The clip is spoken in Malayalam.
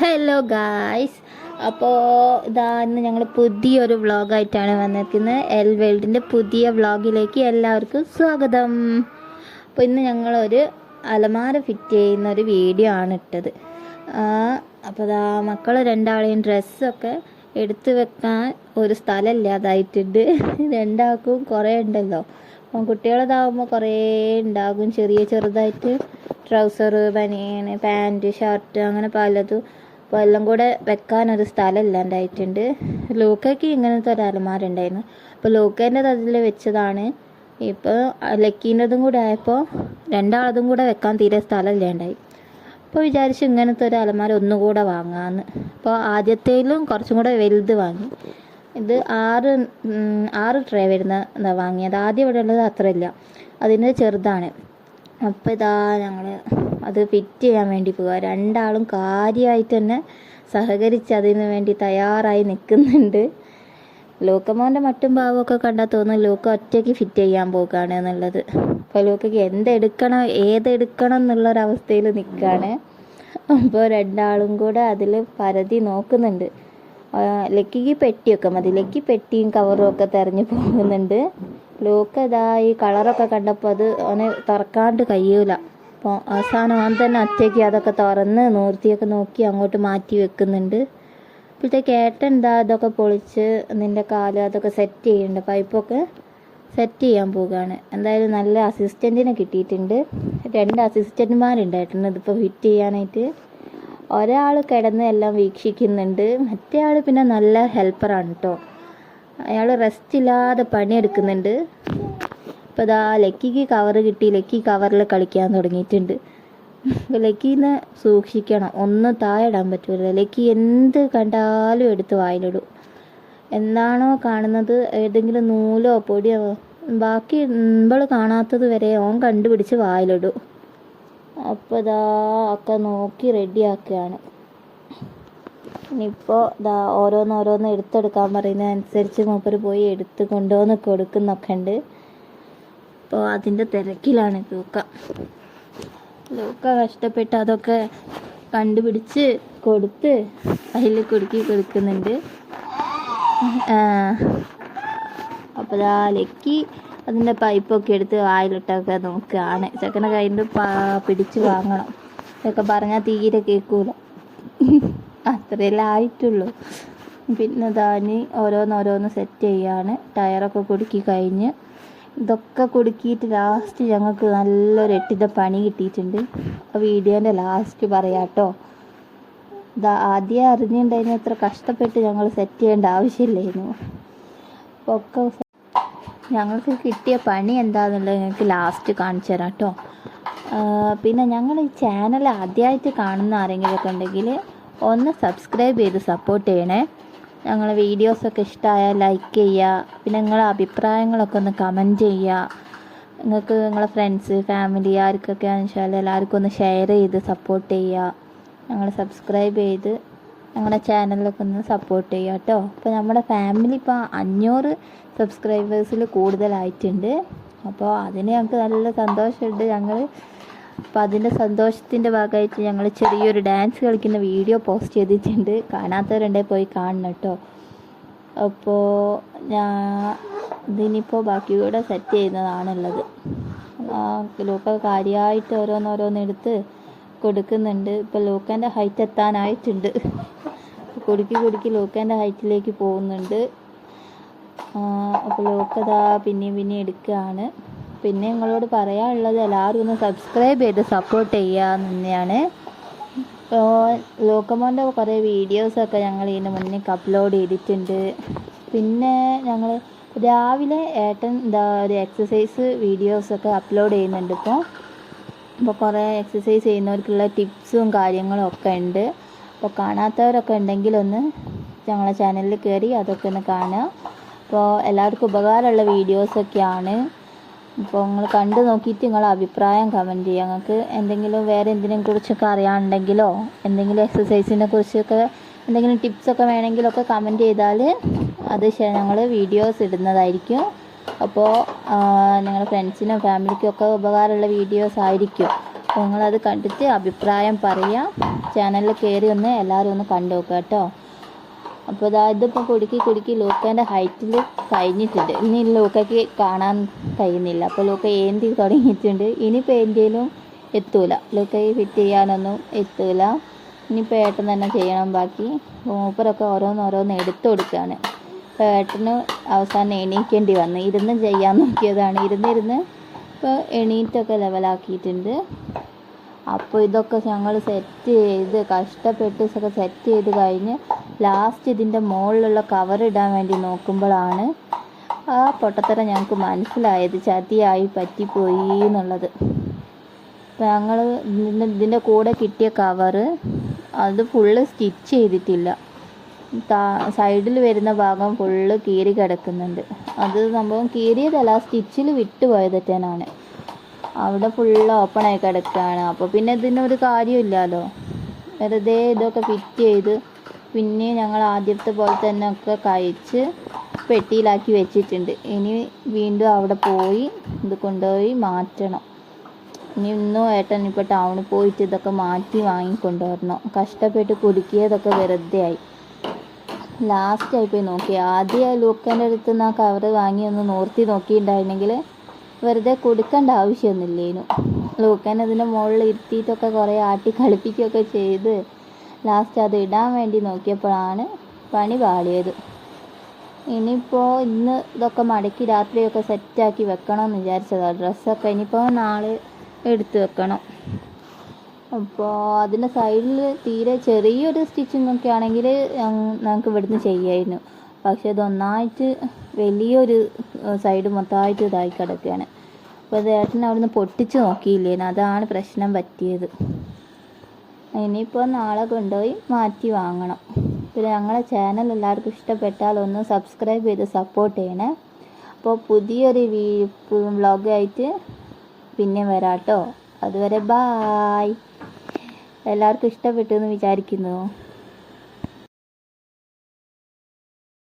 ഹലോ ഗായ്സ് അപ്പോൾ ഇതാ ഇന്ന് ഞങ്ങൾ പുതിയൊരു വ്ളോഗായിട്ടാണ് വന്നിരിക്കുന്നത്. എൽ വേൾഡിന്റെ പുതിയ വ്ളോഗിലേക്ക് എല്ലാവർക്കും സ്വാഗതം. അപ്പോൾ ഇന്ന് ഞങ്ങളൊരു അലമാര ഫിറ്റ് ചെയ്യുന്ന ഒരു വീഡിയോ ആണ് ഇട്ടത്. അപ്പോൾ ഇതാ മക്കൾ രണ്ടാളെയും ഡ്രസ്സൊക്കെ എടുത്തു വെക്കാൻ ഒരു സ്ഥലമില്ലാതായിട്ടുണ്ട്. രണ്ടാൾക്കും കുറേ ഉണ്ടല്ലോ. അപ്പം കുട്ടികളതാകുമ്പോൾ കുറേ ഉണ്ടാകും. ചെറിയ ചെറുതായിട്ട് ട്രൗസർ ബനിയൻ പാന്റ് ഷർട്ട് അങ്ങനെ പലതും. അപ്പോൾ എല്ലാം കൂടെ വെക്കാനൊരു സ്ഥലം ഇല്ലാണ്ടായിട്ടുണ്ട് ലൂക്കയ്ക്ക് ഇങ്ങനത്തെ ഒരു അലമാര ഉണ്ടായിരുന്നു അപ്പോൾ ലോക്കേന്റെ അതിൽ വെച്ചതാണ്. ഇപ്പോൾ ലക്കീന്റെതും കൂടെ ആയപ്പോൾ രണ്ടാളതും കൂടെ വെക്കാൻ തീരെ സ്ഥലം ഇല്ലാണ്ടായി അപ്പോൾ വിചാരിച്ചു ഇങ്ങനത്തെ ഒരു അലമാര ഒന്നുകൂടെ വാങ്ങാമെന്ന് അപ്പോൾ ആദ്യത്തേലും കുറച്ചും കൂടെ വലുത് വാങ്ങി. ഇത് ആറ് ആറ് ട്രേ വരുന്ന വാങ്ങിയത്. ആദ്യം ഇവിടെ ഉള്ളത് അത്രയില്ല. അതിന്റെ ചെറുതാണ്. അപ്പോൾ ഇതാ ഞങ്ങൾ അത് ഫിറ്റ് ചെയ്യാൻ വേണ്ടി പോവുക രണ്ടാളും കാര്യമായിട്ട് തന്നെ സഹകരിച്ച് അതിന് വേണ്ടി തയ്യാറായി നിൽക്കുന്നുണ്ട് ലൂക്കമോന്റെ മട്ടും ഭാവമൊക്കെ കണ്ടാൽ തോന്നും ലൂക്ക ഒറ്റയ്ക്ക് ഫിറ്റ് ചെയ്യാൻ പോകുകയാണ് എന്നുള്ളത്. അപ്പോൾ ലൂക്കയ്ക്ക് എന്തെടുക്കണം ഏതെടുക്കണം എന്നുള്ളൊരവസ്ഥയിൽ നിൽക്കുകയാണ് അപ്പോൾ രണ്ടാളും കൂടെ അതിൽ പരതി നോക്കുന്നുണ്ട്. ലക്കിക്ക് പെട്ടിയൊക്കെ മതി. ലക്കി പെട്ടിയും കവറും ഒക്കെ തെരഞ്ഞു പോകുന്നുണ്ട്. ലൂക്ക ഇതാ ഈ കളറൊക്കെ കണ്ടപ്പോൾ അത് അവനെ തുറക്കാണ്ട് കഴിയൂല. അപ്പോൾ അവസാനം അവൻ തന്നെ ഒറ്റയ്ക്ക് അതൊക്കെ തുറന്ന് നൂർത്തിയൊക്കെ നോക്കി അങ്ങോട്ട് മാറ്റി വെക്കുന്നുണ്ട്. അപ്പോഴത്തേക്ക് ഏട്ടൻ എന്താ അതൊക്കെ പൊളിച്ച് നിന്റെ കാൽ അതൊക്കെ സെറ്റ് ചെയ്യുന്നുണ്ട്. പൈപ്പൊക്കെ സെറ്റ് ചെയ്യാൻ പോവുകയാണ്. എന്തായാലും നല്ല അസിസ്റ്റന്റിനെ കിട്ടിയിട്ടുണ്ട്. രണ്ട് അസിസ്റ്റന്റുമാരുണ്ടായിട്ടുണ്ട് ഇതിപ്പോൾ ഫിറ്റ് ചെയ്യാനായിട്ട്. ഒരാൾ കിടന്ന് എല്ലാം വീക്ഷിക്കുന്നുണ്ട്. മറ്റേ ആൾ പിന്നെ നല്ല ഹെൽപ്പറാണ് കേട്ടോ അയാൾ റെസ്റ്റ് ഇല്ലാതെ പണിയെടുക്കുന്നുണ്ട്. ഇപ്പം ഇതാ ലക്കിക്ക് കവർ കിട്ടി. ലക്കി കവറിൽ കളിക്കാൻ തുടങ്ങിയിട്ടുണ്ട്. ലക്കീനെ സൂക്ഷിക്കണം. ഒന്നും താഴെ ഇടാൻ പറ്റൂല. ലക്കി എന്ത് കണ്ടാലും എടുത്ത് വായിലിടും. എന്താണോ കാണുന്നത്? ഏതെങ്കിലും നൂലോ പൊടിയോ? ബാക്കി ഇമ്പൾ കാണാത്തത് വരെ ഓൻ കണ്ടുപിടിച്ച് വായിലിടും. അപ്പോൾ ഇതാ ഒക്കെ നോക്കി റെഡിയാക്കുകയാണ് ഇനിയിപ്പോൾ ഇതാ ഓരോന്നോരോന്ന് എടുത്തെടുക്കാൻ പറയുന്നതനുസരിച്ച് മൂപ്പര് പോയി എടുത്ത് കൊണ്ടുവന്ന് കൊടുക്കുന്നൊക്കെ ഉണ്ട്. അപ്പോൾ അതിന്റെ തിരക്കിലാണ് ലൂക്ക. ലൂക്ക കഷ്ടപ്പെട്ട് അതൊക്കെ കണ്ടുപിടിച്ച് കൊടുത്ത് അതിൽ കുടുക്കി കൊടുക്കുന്നുണ്ട്. അപ്പോൾ ആ ലക്കി അതിന്റെ പൈപ്പൊക്കെ എടുത്ത് വായിലിട്ടൊക്കെ നോക്കുകയാണ്. ചെക്കനെ കയ്യിൽ പിടിച്ച് വാങ്ങണം. ഇതൊക്കെ പറഞ്ഞാൽ തീരെ കേൾക്കൂല അത്രയെല്ലാം ആയിട്ടുള്ളൂ പിന്നെ ദാനി ഓരോന്നോരോന്ന് സെറ്റ് ചെയ്യാണ്. ടയറൊക്കെ കുടുക്കി കഴിഞ്ഞ് ഇതൊക്കെ കുടുക്കിയിട്ട് ലാസ്റ്റ് ഞങ്ങൾക്ക് നല്ലൊരു എട്ടിന്റെ പണി കിട്ടിയിട്ടുണ്ട്. ആ വീഡിയോന്റെ ലാസ്റ്റ് പറയാട്ടോ. ഇതാ ആദ്യം അറിഞ്ഞിട്ടുണ്ടായിരുന്നു എത്ര കഷ്ടപ്പെട്ട് ഞങ്ങൾ സെറ്റ് ചെയ്യേണ്ട ആവശ്യമില്ലായിരുന്നു ഒക്കെ ഞങ്ങൾക്ക് കിട്ടിയ പണി എന്താണെന്നുള്ളത് ഞങ്ങൾക്ക് ലാസ്റ്റ് കാണിച്ചു തരാം കേട്ടോ പിന്നെ ഞങ്ങൾ ഈ ചാനൽ ആദ്യമായിട്ട് കാണുന്ന ആരെങ്കിലുമൊക്കെ ഉണ്ടെങ്കിൽ ഒന്ന് സബ്സ്ക്രൈബ് ചെയ്ത് സപ്പോർട്ട് ചെയ്യണേ. ഞങ്ങളെ വീഡിയോസൊക്കെ ഇഷ്ടമായാൽ ലൈക്ക് ചെയ്യുക പിന്നെ നിങ്ങളെ അഭിപ്രായങ്ങളൊക്കെ ഒന്ന് കമന്റ് ചെയ്യുക നിങ്ങൾക്ക് നിങ്ങളെ ഫ്രണ്ട്സ് ഫാമിലി ആർക്കൊക്കെ ആണെന്ന് എല്ലാവർക്കും ഒന്ന് ഷെയർ ചെയ്ത് സപ്പോർട്ട് ചെയ്യുക ഞങ്ങൾ സബ്സ്ക്രൈബ് ചെയ്ത് ഞങ്ങളുടെ ചാനലിലൊക്കെ ഒന്ന് സപ്പോർട്ട് ചെയ്യുക കേട്ടോ അപ്പോൾ നമ്മുടെ ഫാമിലി ഇപ്പോൾ അഞ്ഞൂറ് സബ്സ്ക്രൈബേഴ്സിൽ കൂടുതലായിട്ടുണ്ട്. അപ്പോൾ അതിന് ഞങ്ങൾക്ക് നല്ല സന്തോഷമുണ്ട്. ഞങ്ങൾ അപ്പോൾ അതിന്റെ സന്തോഷത്തിന്റെ ഭാഗമായിട്ട് ഞങ്ങൾ ചെറിയൊരു ഡാൻസ് കളിക്കുന്ന വീഡിയോ പോസ്റ്റ് ചെയ്തിട്ടുണ്ട്. കാണാത്തവരുണ്ടെങ്കിൽ പോയി കാണണം കേട്ടോ. അപ്പോൾ ഞാൻ ഇതിനിപ്പോൾ ബാക്കി കൂടെ സെറ്റ് ചെയ്യുന്നതാണുള്ളത് ലൂക്ക കാര്യമായിട്ട് ഓരോന്നോരോന്ന് എടുത്ത് കൊടുക്കുന്നുണ്ട്. ഇപ്പോൾ ലൂക്കന്റെ ഹൈറ്റ് എത്താനായിട്ടുണ്ട്. കുടുക്കി കുടുക്കി ലൂക്കന്റെ ഹൈറ്റിലേക്ക് പോകുന്നുണ്ട്. അപ്പോൾ ലൂക്കതാ പിന്നെയും പിന്നെയും എടുക്കുകയാണ് പിന്നെ നിങ്ങളോട് പറയാനുള്ളത് എല്ലാവരും ഒന്ന് സബ്സ്ക്രൈബ് ചെയ്ത് സപ്പോർട്ട് ചെയ്യുക തന്നെയാണ്. ലോക്കമോന്റെ കുറേ വീഡിയോസൊക്കെ ഞങ്ങൾ ഇതിന് മുന്നേ അപ്ലോഡ് ചെയ്തിട്ടുണ്ട്. പിന്നെ ഞങ്ങൾ രാവിലെ ഏട്ടൻ എന്താ ഒരു എക്സസൈസ് വീഡിയോസൊക്കെ അപ്ലോഡ് ചെയ്യുന്നുണ്ട് ഇപ്പോൾ അപ്പോൾ കുറേ എക്സസൈസ് ചെയ്യുന്നവർക്കുള്ള ടിപ്സും കാര്യങ്ങളും ഒക്കെ ഉണ്ട്. അപ്പോൾ കാണാത്തവരൊക്കെ ഉണ്ടെങ്കിൽ ഒന്ന് ഞങ്ങളെ ചാനലിൽ കയറി അതൊക്കെ ഒന്ന് കാണുക. അപ്പോൾ എല്ലാവർക്കും ഉപകാരമുള്ള വീഡിയോസൊക്കെയാണ് അപ്പോൾ നിങ്ങൾ കണ്ടു നോക്കിയിട്ട് നിങ്ങളെ അഭിപ്രായം കമന്റ് ചെയ്യുക. ഞങ്ങൾക്ക് എന്തെങ്കിലും വേറെ എന്തിനെ കുറിച്ചൊക്കെ അറിയാനുണ്ടെങ്കിലോ എന്തെങ്കിലും എക്സസൈസിനെ കുറിച്ചൊക്കെ എന്തെങ്കിലും ടിപ്സൊക്കെ വേണമെങ്കിലൊക്കെ കമന്റ് ചെയ്താൽ അത് ഞങ്ങൾ വീഡിയോസ് ഇടുന്നതായിരിക്കും. അപ്പോൾ നിങ്ങളുടെ ഫ്രണ്ട്സിനും ഫാമിലിക്കും ഒക്കെ ഉപകാരമുള്ള വീഡിയോസ് ആയിരിക്കും. അപ്പോൾ നിങ്ങളത് കണ്ടിട്ട് അഭിപ്രായം പറയാം ചാനലിൽ കയറി ഒന്ന് എല്ലാവരും ഒന്ന് കണ്ടു നോക്കുക കേട്ടോ. അപ്പോൾ ഇതാ ഇതിപ്പോൾ കുടുക്കി കുടുക്കി ലൂക്കേന്റെ ഹൈറ്റിൽ കഴിഞ്ഞിട്ടുണ്ട്. ഇനി ലൂക്കയ്ക്ക് കാണാൻ കഴിയുന്നില്ല. അപ്പോൾ ലോക്ക ഏന്തി തുടങ്ങിയിട്ടുണ്ട്. ഇനിയിപ്പോൾ ഏന്തിയിലും എത്തൂല. ലൂക്കയ്ക്ക് ഫിറ്റ് ചെയ്യാനൊന്നും എത്തൂല. ഇനിയിപ്പോൾ ഏട്ടൻ തന്നെ ചെയ്യണം. ബാക്കി മൂപ്പരൊക്കെ ഓരോന്ന് ഓരോന്ന് എടുത്തു കൊടുക്കുകയാണ് ഇപ്പോൾ ഏട്ടന് അവസാനം എണീക്കേണ്ടി വന്നു. ഇരുന്ന് ചെയ്യാൻ നോക്കിയതാണ്. ഇരുന്നിരുന്ന് ഇപ്പോൾ എണീറ്റൊക്കെ ലെവലാക്കിയിട്ടുണ്ട് അപ്പോൾ ഇതൊക്കെ ഞങ്ങൾ സെറ്റ് ചെയ്ത് കഷ്ടപ്പെട്ട് ഇതൊക്കെ സെറ്റ് ചെയ്ത് കഴിഞ്ഞ് ലാസ്റ്റ് ഇതിന്റെ മുകളിലുള്ള കവർ ഇടാൻ വേണ്ടി നോക്കുമ്പോഴാണ് ആ പൊട്ടത്തരം ഞങ്ങൾക്ക് മനസ്സിലായത്. ചതിയായി പറ്റിപ്പോയി എന്നുള്ളത്. അപ്പം ഞങ്ങൾ ഇതിന്റെ കൂടെ കിട്ടിയ കവറ് അത് ഫുള്ള് സ്റ്റിച്ച് ചെയ്തിട്ടില്ല. സൈഡിൽ വരുന്ന ഭാഗം ഫുള്ള് കീറി കിടക്കുന്നുണ്ട്. അത് സംഭവം കീറിയതല്ല സ്റ്റിച്ചിൽ വിട്ടുപോയതെറ്റാനാണ് അവിടെ ഫുള്ള് ആയി കിടക്കുകയാണ് അപ്പോൾ പിന്നെ ഇതിനൊരു കാര്യമില്ലല്ലോ. വെറുതെ ഇതൊക്കെ ഫിറ്റ് ചെയ്ത് പിന്നെ ഞങ്ങൾ ആദ്യത്തെ പോലെ തന്നെ ഒക്കെ കഴിച്ച് പെട്ടിയിലാക്കി വെച്ചിട്ടുണ്ട്. ഇനി വീണ്ടും അവിടെ പോയി ഇത് കൊണ്ടുപോയി മാറ്റണം. ഇനി ഇന്നും ഏട്ടൻ ഇപ്പോൾ ടൗണിൽ പോയിട്ട് ഇതൊക്കെ മാറ്റി വാങ്ങിക്കൊണ്ടുവരണം. കഷ്ടപ്പെട്ട് കുടുക്കിയതൊക്കെ വെറുതെ ആയി. ലാസ്റ്റ് ആയി പോയി നോക്കി ആദ്യം ലൂക്കന്റെ അടുത്ത് നിന്ന് ആ കവറ് വാങ്ങി ഒന്ന് നോർത്തി നോക്കിയിട്ടുണ്ടായിരുന്നെങ്കിൽ വെറുതെ കൊടുക്കേണ്ട ആവശ്യമൊന്നുമില്ലേനു ലൂക്കൻ അതിന്റെ മുകളിൽ ഇരുത്തിയിട്ടൊക്കെ കുറേ ആട്ടി കളിപ്പിക്കുകയൊക്കെ ചെയ്ത് ലാസ്റ്റ് അത് ഇടാൻ വേണ്ടി നോക്കിയപ്പോഴാണ് പണി പാളിയത്. ഇനിയിപ്പോൾ ഇന്ന് ഇതൊക്കെ മടക്കി രാത്രിയൊക്കെ സെറ്റാക്കി വെക്കണമെന്ന് വിചാരിച്ചതാണ് ഡ്രസ്സൊക്കെ ഇനിയിപ്പോൾ നാളെ എടുത്തു വെക്കണം. അപ്പോൾ അതിന്റെ സൈഡിൽ തീരെ ചെറിയൊരു സ്റ്റിച്ചിങ്ങൊക്കെ ആണെങ്കിൽ ഞങ്ങൾക്ക് ഇവിടുന്ന് ചെയ്യായിരുന്നു. പക്ഷെ ഇത് ഒന്നായിട്ട് വലിയൊരു സൈഡ് മൊത്തമായിട്ട് ഇതായി കിടക്കുകയാണ്. അപ്പോൾ അത് ഏട്ടൻ അവിടുന്ന് പൊട്ടിച്ച് നോക്കിയില്ലേനു അതാണ് പ്രശ്നം പറ്റിയത്. ഇനിയിപ്പോൾ നാളെ കൊണ്ടുപോയി മാറ്റി വാങ്ങണം. പിന്നെ ഞങ്ങളുടെ ചാനൽ എല്ലാവർക്കും ഇഷ്ടപ്പെട്ടാൽ ഒന്ന് സബ്സ്ക്രൈബ് ചെയ്ത് സപ്പോർട്ട് ചെയ്യണേ. അപ്പോൾ പുതിയൊരു വീ വ്ളോഗായിട്ട് പിന്നെ വരാം കേട്ടോ അതുവരെ ബായ് എല്ലാവർക്കും ഇഷ്ടപ്പെട്ടു എന്ന് വിചാരിക്കുന്നു.